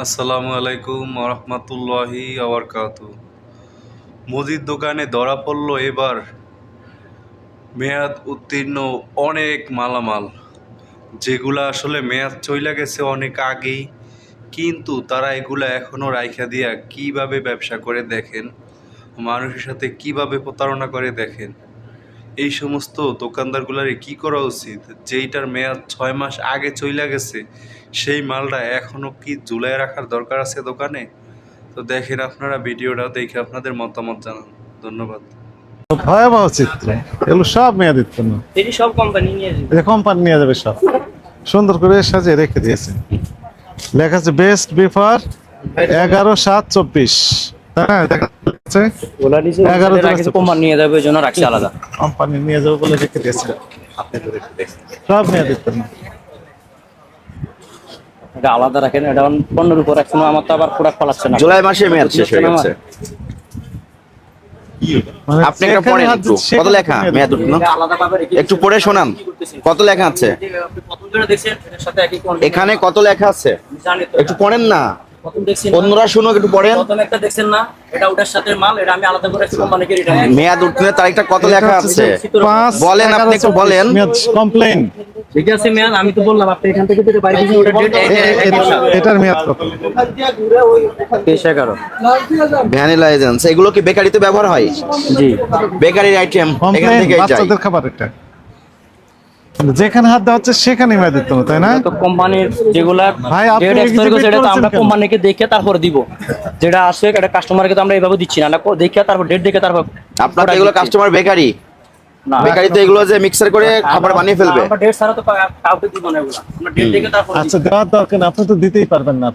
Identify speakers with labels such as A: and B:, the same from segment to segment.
A: আসসালামু আলাইকুম রহমতুল্লাহি আবরকাত। মুদির দোকানে ধরা পড়ল এবার মেয়াদ উত্তীর্ণ অনেক মালামাল। যেগুলা আসলে মেয়াদ চইলা গেছে অনেক আগেই, কিন্তু তারা এগুলা এখনও রাইখা দিয়া কীভাবে ব্যবসা করে দেখেন, মানুষের সাথে কীভাবে প্রতারণা করে দেখেন। এই সমস্ত দোকানদারগুলারে কি করা উচিত? যেইটার মেয়াদ ছয় মাস আগে চইলা গেছে সেই মালটা এখনও কি জুলাই রাখার দরকার আছে দোকানে? তো দেখেন আপনারা ভিডিওটা দেখে আপনাদের মতামত জানান। ধন্যবাদ।
B: ভয়াবহ চিত্র। এগুলো সব মেয়াদিত পণ্য
C: সব কোম্পানি নিয়ে যাবে।
B: কোম্পানি নিয়ে যাবে সব। সুন্দর করে সাজিয়ে রেখে দিয়েছে। লেখা আছে বেস্ট বিফার এগারো সাত চব্বিশ। না? দেখা এগারো
C: কোম্পানি নিয়ে যাবে ওই জন্য রাখছে আলাদা।
B: কোম্পানি নিয়ে যাবে বলে রেখে দিয়েছে। সব পণ্য
C: এটা আলাদা রাখেন এটা পণ্যের উপর রাখছে আমার তো আবার প্রোডাক্ট পালাচ্ছে না।
D: জুলাই মাসে মেয়াদ শেষ হয়ে গেছে।
B: মানে
D: আপনি একটা পড়েন একটু। কত লেখা? মেয়াদ। উঠল
C: এটা আলাদা ভাবে রেখে
D: একটু পড়ে শোনান। কত লেখা আছে? এখানে কত লেখা আছে? একটু পড়েন না? অন্যরা শুনুক একটু পড়েন।
C: প্রথম একটা দেখছেন না। এটা ওটার সাথে মাল এটা আমি আলাদা করে কোম্পানিকে রিটার্ন
D: মেয়াদ উঠলে তারিখটা কত লেখা আছে? বলেন, আপনি একটু বলেন।
B: কমপ্লেন
C: ঠিক আছে ম্যাম আমি তো বললাম আপনি এখান থেকে যেটা বাইরে গেছেন ওটা ডেট
B: এটার মেয়াদ কত?
C: তেইশ এগারো।
D: ভ্যানিলা এজেন্স এগুলো কি বেকারিতে ব্যবহার হয়?
C: জি।
D: বেকারির আইটেম এখান থেকে যাই।
B: বাচ্চাদের খাবার এটা যেখানে হাত দেওয়া হচ্ছে সেখানে মেয়াদিত পণ্য তাই না?
C: তো কোম্পানির যেগুলা
B: ভাই,
C: তো আমরা কোম্পানিকে দেখে তারপর দিব। যেটা আসে এটা কাস্টমারকে তো আমরা এইভাবে দিচ্ছি না। কো- দেখে তারপর ডেট দেখে তারপর
D: আপনার এগুলো কাস্টমার বেকারি।
C: না
D: বেকারিতে এগুলো যে মিক্সার করে খাবার বানিয়ে ফেলবে।
C: আমরা ডেট ছাড়া তো কাউকে দিব না এগুলো। আমরা ডেট দেখে তারপর
B: আচ্ছা
C: দিচ্ছি।
B: দেওয়ার দরকার আপনি তো দিতেই পারবেন না।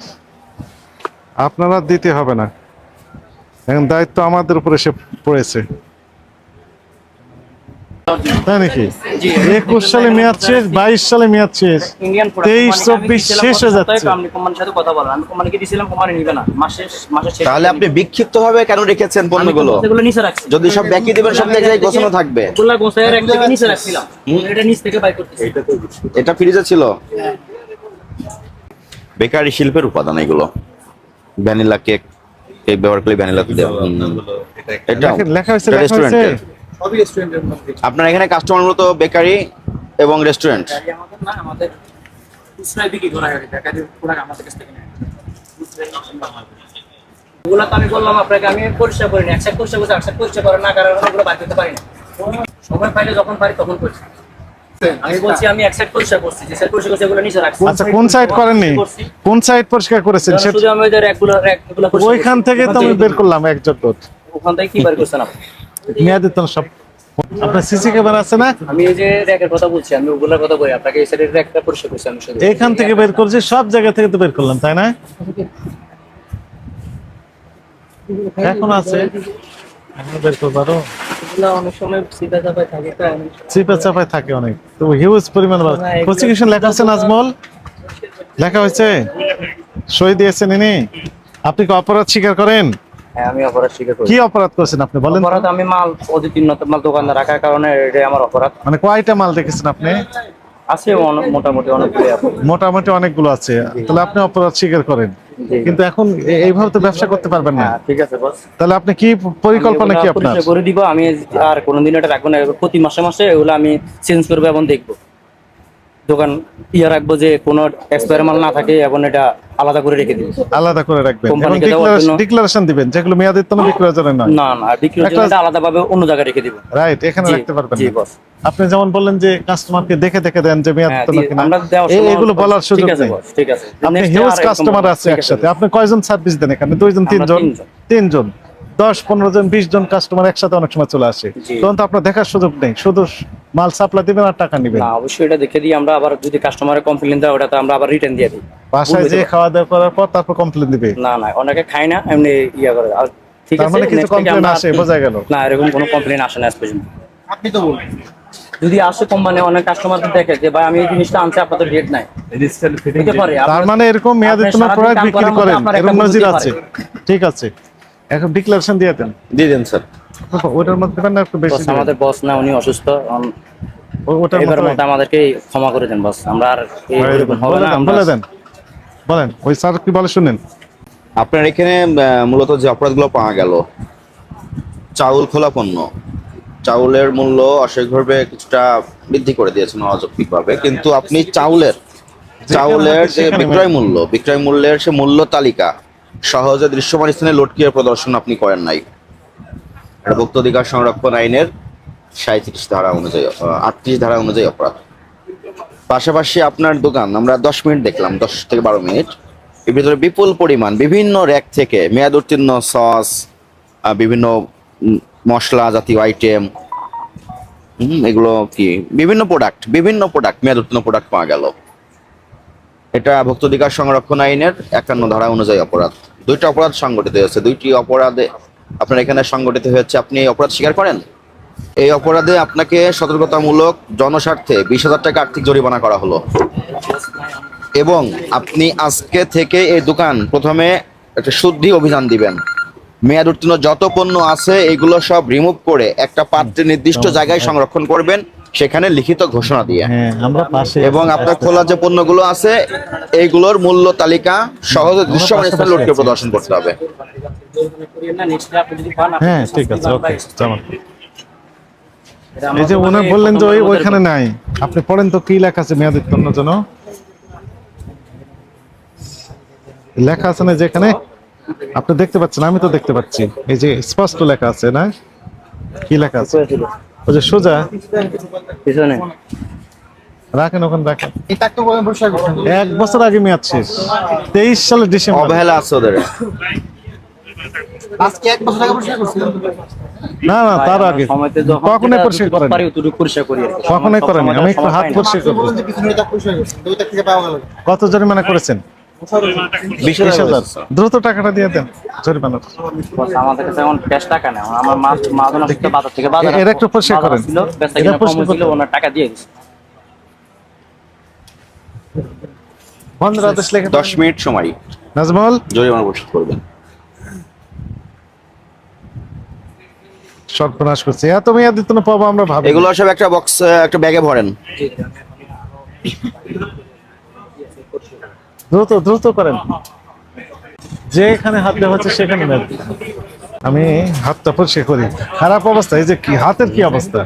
B: আপনারা দিতে হবে না। এখন দায়িত্ব আমাদের উপরে এসে পড়েছে। তাই নাকি? একুশ সালে মেয়াদ শেষ বাইশ সালে মেয়াদ শেষ। তেইশ চব্বিশ শেষ হয়ে যাচ্ছে।
C: তো আপনি কোম্পানির সাথে কথা বলেন আমি কোম্পানিকে দিছিলাম কোম্পানি নিবে না। মাসে মাসে শেষ
D: তাহলে আপনি বিক্ষিপ্ত ভাবে কেন রেখেছেন পণ্যগুলো?
C: এগুলো নিচে রাখছি।
D: যদি সব ব্যাকি দিবেন সব জায়গায় গোছানো থাকবে।
C: এটা নিচ থেকে বাই করতেছি।
D: এটা ফ্রিজে ছিল? বেকারি শিল্পের উপাদান এগুলো। ভ্যানিলা কেক কেক ব্যবহার করলে ভ্যানিলা দেওয়া এটা
B: লেখা- লেখা হয়েছে লেখা হয়েছে
D: রেস্টুরেন্টের মধ্যে। আপনার এখানে কাস্টমার মূলত বেকারি এবং রেস্টুরেন্ট
C: আমাদের না আমাদের বিক্রি করা হয় প্রোডাক্ট আমাদের কাছ থেকে নেয়। ওগুলো তো আমি বললাম আপনাকে আমি পরিষ্কার একসাথে পরিষ্কার করছি একসাথে পরিষ্কার করে না কারণ ওগুলো বাদ দিতে পারি না। সময় পাইলে যখন পারি তখন করছি। আমি বলছি আমি এক সাইড পরিষ্কার করছি যে সাইড পরিষ্কার করছি ওগুলো নিচে রাখছি।
B: আচ্ছা কোন সাইড করেননি? কোন সাইড পরিষ্কার করেছেন? সেটা
C: শুধু আমি ওদের
B: ওইখান থেকে তো আমি বের করলাম একজন লোক।
C: ওখান থেকে কি বার করছেন আপনি?
B: মেয়াদের তো সব আপনার সিসি ক্যামেরা আছে না?
C: আমি এই যে র্যাকের কথা বলছি আমি ওগুলোর কথা বলি আপনাকে এই সাইডের র্যাকটা পরিষ্কার করছি আমি শুধু।
B: এখান থেকে বের করছি সব জায়গা থেকে তো বের করলাম তাই না? এখন আছে। এখন বের
C: অনেক সময় চাপায় থাকে তো
B: চাপায় থাকে অনেক। তো হিউজ পরিমাণ প্রসিকিউশন লেখা আছে নাজমল? লেখা হয়েছে? সই দিয়েছেন ইনি? আপনি কি অপরাধ স্বীকার করেন?
C: হ্যাঁ আমি অপরাধ স্বীকার করি।
B: কি অপরাধ করেছেন আপনি বলেন
C: অপরাধ আমি মাল অধিতীর্ণত মাল দোকানে রাখার কারণে এটা আমার অপরাধ।
B: মানে কয়টা মাল দেখেছেন আপনি?
C: আছে মোটামুটি অনেকগুলো
B: মোটামুটি অনেকগুলো আছে। তাহলে আপনি অপরাধ স্বীকার করেন। কিন্তু এখন এইভাবে তো ব্যবসা করতে পারবেন না।
C: হ্যাঁ ঠিক আছে বস।
B: তাহলে আপনি কি পরিকল্পনা কি আপনার?
C: করে দিব আমি আর কোনোদিন এটা রাখব না। প্রতি মাসে মাসে এগুলো আমি চেঞ্জ করব এবং দেখব। দোকান ইয়ে রাখব যে কোনো এক্সপায়ার মাল না থাকে এবং এটা আলাদা করে রেখে দিবেন
B: আলাদা করে রাখবেন এবং ডিক্লারেশন দিবেন যেগুলো মেয়াদের তো বিক্রয়ের জন্য নয়।
C: না না বিক্রয়ের জন্য আলাদা ভাবে অন্য জায়গায় রেখে দিবেন
B: রাইট এখানে রাখতে পারবেন
C: জি বস।
B: আপনি যেমন বললেন যে কাস্টমারকে দেখে দেখে দেন যে মেয়াদ
C: কিনা
B: তো নাকি না।
C: আমরা দেওয়ার
B: এই-
C: সময়-
B: এগুলো বলার সুযোগ নেই।
C: ঠিক আছে।
B: আপনি হিউজ কাস্টমার আছে একসাথে। আপনি কয়জন সার্ভিস দেন এখানে? দুইজন তিনজন।
C: তিনজন।
B: দশ পনেরো জন বিশ জন কাস্টমার একসাথে অনেক সময় চলে আসে। তখন তো আপনার দেখার সুযোগ নেই। শুধু মাল সাপ্লাই দিবেন আর টাকা নিবেন।
C: অবশ্যই এটা দেখে দিই আমরা আবার যদি কাস্টমারের কমপ্লেন দেয় ওটা তো আমরা আবার রিটার্ন দিয়ে দিই।
B: বাসায় যে খাওয়া দাওয়া করার পর তারপর কমপ্লেন দিবে।
C: না না অনেকে খায় না এমনি ইয়া করে। আর ঠিক আছে
B: মানে কিছু
C: আমরা-
B: আসে, বোঝা গেল।
C: না এরকম কোনো কমপ্লেন আসে না আজ পর্যন্ত। আপনি তো বলুন। যদি আসে কোম্পানি অনেক কাস্টমারদের দেখে যে ভাই আমি এই জিনিসটা আনছি আপনাদের ডেট নাই।
B: তার মানে এরকম কোনো
C: সারাদিন
B: প্রোডাক্ট বিক্রি করেন এরকম নজির আছে। ঠিক আছে। এখন ডিক্লারেশন দিয়ে দেন।
D: দিয়ে দেন স্যার।
B: ওটার মধ্যে না একটু বেশি
C: আমাদের বস না উনি অসুস্থ।
B: ওটার মধ্যে
C: আমাদেরকে ক্ষমা করে দেন বস। আমরা আর হবে না
B: বলে দেন। বলেন ওই স্যার কি বলে শুনেন?
D: আপনার এখানে মূলত যে অপরাধগুলো পাওয়া গেল চাউল খোলা পণ্য চাউলের মূল্য অস্বাভাবিকভাবে কিছুটা বৃদ্ধি করে দিয়েছেন অযৌক্তিকভাবে কিন্তু আপনি চাউলের চাউলের যে বিক্রয় মূল্য বিক্রয় মূল্যের সে মূল্য তালিকা সহজে দৃশ্যমান স্থানে লটকিয়ে প্রদর্শন আপনি করেন নাই। এটা অধিকার সংরক্ষণ আইনের সাঁত্রিশ ধারা অনুযায়ী আটত্রিশ ধারা অনুযায়ী অপরাধ। পাশাপাশি আপনার দোকান, আমরা দশ মিনিট দেখলাম, দশ থেকে বারো মিনিট। এর ভিতরে বিপুল পরিমাণ, বিভিন্ন র্যাক থেকে মেয়াদ উত্তীর্ণ সস বিভিন্ন মশলা জাতীয় আইটেম এগুলো কি, বিভিন্ন প্রোডাক্ট বিভিন্ন প্রোডাক্ট মেয়াদ উত্তীর্ণ প্রোডাক্ট পাওয়া গেল। এটা ভোক্ত অধিকার সংরক্ষণ আইনের একান্ন ধারা অনুযায়ী অপরাধ। দুইটা অপরাধ সংগঠিত হয়েছে। দুইটি অপরাধে আপনার এখানে সংগঠিত হয়েছে। আপনি এই অপরাধ স্বীকার করেন? এই অপরাধে আপনাকে সতর্কতামূলক জনস্বার্থে বিশ হাজার টাকা আর্থিক জরিমানা করা হলো। এবং আপনি আজকে থেকে এই দোকান প্রথমে একটা শুদ্ধি অভিযান দিবেন। মেয়াদ উত্তীর্ণ যত পণ্য আছে, এগুলো সব রিমুভ করে একটা পাত্রে নির্দিষ্ট জায়গায় সংরক্ষণ করবেন। সেখানে লিখিত ঘোষণা দিয়ে।
B: হ্যাঁ আমরা পাশে
D: এবং আপনার খোলা যে পণ্যগুলো আছে এইগুলোর মূল্য তালিকা সহজে দৃশ্যমান স্থানে লোককে প্রদর্শন করতে হবে।
B: হ্যাঁ ঠিক আছে ওকে যেমন এই যে উনি বললেন যে ওই ওইখানে নাই। আপনি পড়েন তো কি লেখা আছে মেয়াদ উত্তীর্ণ জন্য লেখা আছে না যেখানে? আপনি দেখতে পাচ্ছেন আমি তো দেখতে পাচ্ছি। এই যে স্পষ্ট লেখা আছে না? কি লেখা আছে? ওই যে সোজা।
C: পিছনে।
B: রাখেন ওখানে রাখেন। এক বছর আগে মেয়াদ শেষ। তেইশ সালের ডিসেম্বর।
D: অবহেলা আছে ওদের।
B: না না তার আগে। কখনোই পরিষ্কার করেন। কখনোই আমি একটু হাত
C: পাই
B: পরিষ্কার করব। কত জরিমানা করেছেন?
D: বিশ হাজার।
B: দ্রুত টাকাটা দিয়ে দেন জরিমানা
C: আমাদের কাছে এখন ক্যাশ টাকা নেই। আমার মাছ বাজার থেকে বাজার
B: একটু পরিষ্কার করেন। পরিষ্কার
C: ছিল ওনার টাকা দিয়ে
B: বন্ধের লেখে
D: দশ মিনিট সময়।
B: নাজমল।
D: জরিমানা পরিশোধ করবেন।
B: সর্বনাশ করছে। এত মেয়াদ দিত না পাবো আমরা ভাবি
D: এগুলো সব একটা বক্স একটা ব্যাগে ভরেন।
B: দ্রুত দ্রুত করেন। যেখানে হাত দেওয়া হচ্ছে সেখানে দিন। আমি হাতটা পরিষ্কার করি। খারাপ অবস্থা এই যে কি হাতের কি অবস্থা?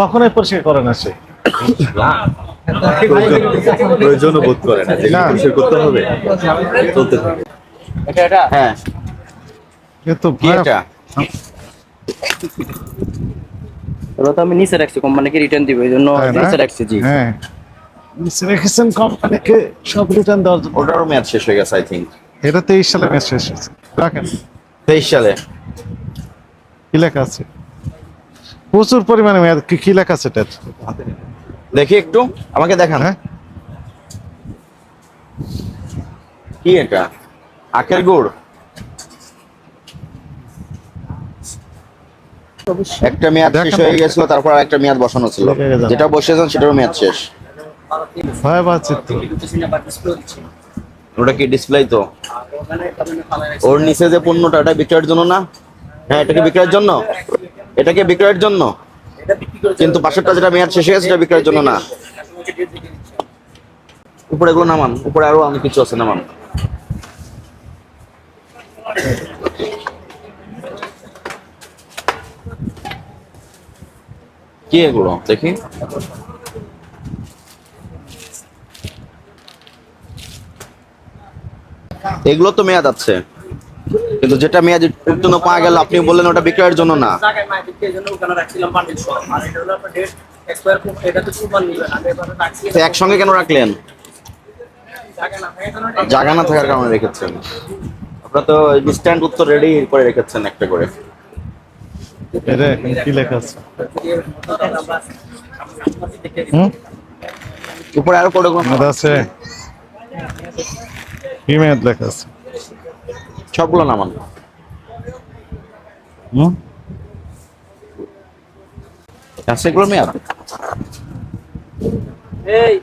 B: কখনোই পরিষ্কার করে না সে।
E: প্রয়োজন বোধ করে না করতে হবে চলতে থাকে
C: এটা এটা?
D: হ্যাঁ।
B: কিন্তু
D: কি এটা?
C: তো আমি নিচে রাখছি কোম্পানিকে রিটার্ন দিব এই জন্য নিচে রাখছি জি।
B: হ্যাঁ। রেখেছেন কোম্পানিকে সব রিটার্ন দেওয়ার জন্য।
D: ওটারও মেয়াদ শেষ হয়ে গেছে আই থিঙ্ক
B: এটা তেইশ সালে ম্যাচ শেষ হয়েছে। রাখেন।
D: তেইশ সালে।
B: কি লেখা আছে? প্রচুর পরিমাণে মেয়াদ কি কি লেখা আছে এটার
D: দেখি একটু আমাকে দেখান।
B: হ্যাঁ।
D: কি এটা? আখের গুড়? একটা মেয়াদ শেষ। হয়ে গেছিল তারপর একটা মেয়াদ বসানো ছিল। যেটা বসেছেন সেটারও মেয়াদ শেষ।
B: ভয়াবহ চিত্র
D: ওটা কি ডিসপ্লে তো? ওর নিচে যে পণ্যটা, এটা বিক্রয়ের জন্য না? হ্যাঁ এটাকে বিক্রয়ের জন্য? এটাকে বিক্রয়ের জন্য? কিন্তু পাশেরটা যেটা মেয়াদ শেষ হয়ে গেছে সেটা বিক্রয়ের জন্য না। উপরে এগুলো নামান, উপরে আরও অনেক কিছু আছে, নামান। কি এগুলো? দেখি। এগুলো তো মেয়াদ আছে। কিন্তু যেটা মেয়াদ উত্তীর্ণ পাওয়া গেল আপনি বললেন ওটা বিক্রয়ের জন্য না। একসঙ্গে কেন রাখলেন?
C: জায়গা না
D: থাকার কারণে রেখেছেন। আপনারা তো ইনস্ট্যান্ট উত্তর রেডি করে রেখেছেন একটা করে।
B: কি লেখা আছে?
D: উপরে আরও কোন
B: আছে? কি মেয়াদ লেখা আছে।
D: সবগুলো নামান
B: হুম?
D: আছে এগুলো মেয়াদ
C: এই।